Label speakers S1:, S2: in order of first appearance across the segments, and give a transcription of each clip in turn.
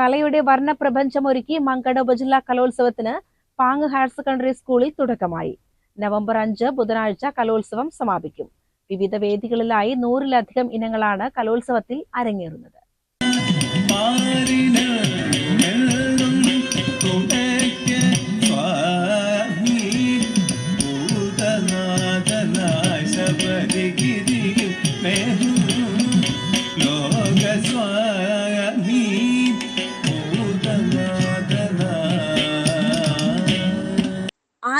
S1: കലയുടെ വർണപ്രപഞ്ചമൊരുക്കി മങ്കട ഉപജില്ലാ കലോത്സവത്തിന് പാങ് ഹയർ സെക്കൻഡറി സ്കൂളിൽ തുടക്കമായി. നവംബർ അഞ്ച് ബുധനാഴ്ച കലോത്സവം സമാപിക്കും. വിവിധ വേദികളിലായി നൂറിലധികം ഇനങ്ങളാണ് കലോത്സവത്തിൽ അരങ്ങേറുന്നത്.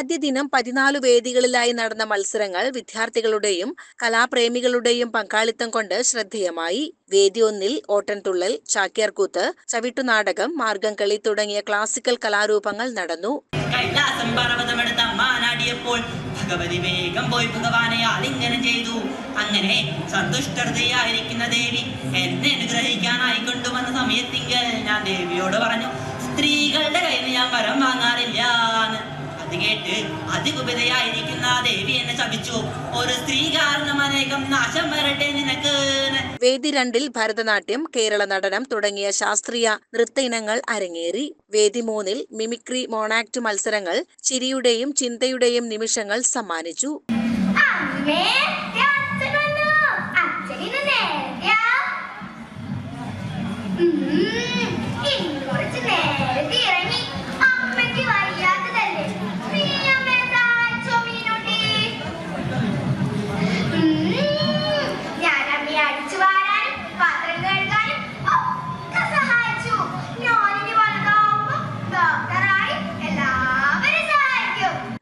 S2: ആദ്യ ദിനം പതിനാല് വേദികളിലായി നടന്ന മത്സരങ്ങൾ വിദ്യാർത്ഥികളുടെയും കലാപ്രേമികളുടെയും പങ്കാളിത്തം കൊണ്ട് ശ്രദ്ധേയമായി. വേദി ഒന്നിൽ ഓട്ടൻതുള്ളൽ ചാക്യാർകൂത്ത് ചവിട്ടുനാടകം മാർഗംകളി തുടങ്ങിയ ക്ലാസിക്കൽ കലാരൂപങ്ങൾ നടന്നു.
S3: കൈലാസം മാനാടിയപ്പോൾ ഭഗവതി വേഗം പോയി ഭഗവാനെ ആലിംഗനം ചെയ്തു. അങ്ങനെ സന്തുഷ്ടതയായിരിക്കുന്ന ദേവി എന്നെ അനുഗ്രഹിക്കാനായി കൊണ്ടുവന്ന സമയത്തിങ്കൽ ഞാൻ ദേവിയോട് പറഞ്ഞു സ്ത്രീകളുടെ കയ്യിൽ ഞാൻ വരം വാങ്ങാറില്ല അത് കേട്ട് അതികുപിതയായിരിക്കുന്ന ദേവി എന്നെ ശപിച്ചു. ഒരു സ്ത്രീ കാരണം അനേകം നാശം വരട്ടെ നിനക്ക്. എന്ന്."
S2: വേദി രണ്ടിൽ ഭരതനാട്യം കേരള നടനം തുടങ്ങിയ ശാസ്ത്രീയ നൃത്ത ഇനങ്ങൾ അരങ്ങേറി. വേദി മൂന്നിൽ മിമിക്രി മോണാക്ട് മത്സരങ്ങൾ ചിരിയുടെയും ചിന്തയുടെയും നിമിഷങ്ങൾ സമ്മാനിച്ചു.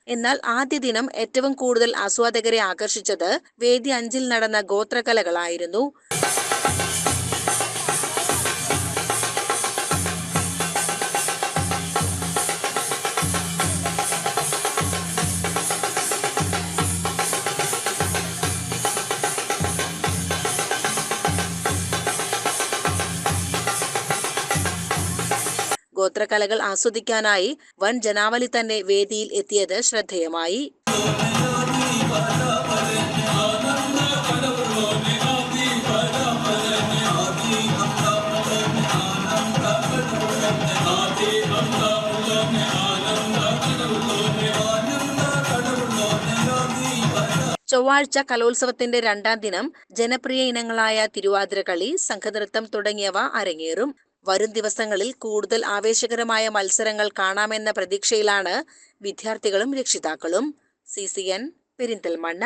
S2: എന്നാൽ ആദ്യ ദിനം ഏറ്റവും കൂടുതൽ ആസ്വാദകരെ ആകർഷിച്ചത് വേദി അഞ്ചിൽ നടന്ന ഗോത്രകലകളായിരുന്നു. ഗോത്രകലകൾ ആസ്വദിക്കാനായി വൻ ജനാവലി തന്നെ വേദിയിൽ എത്തിയത് ശ്രദ്ധേയമായി. ചൊവ്വാഴ്ച കലോത്സവത്തിന്റെ രണ്ടാം ദിനം ജനപ്രിയ ഇനങ്ങളായ തിരുവാതിരകളി സംഘനൃത്തം തുടങ്ങിയവ അരങ്ങേറും. വരും ദിവസങ്ങളിൽ കൂടുതൽ ആവേശകരമായ മത്സരങ്ങൾ കാണാമെന്ന പ്രതീക്ഷയിലാണ് വിദ്യാർത്ഥികളും രക്ഷിതാക്കളും. C C N Perinthalmanna.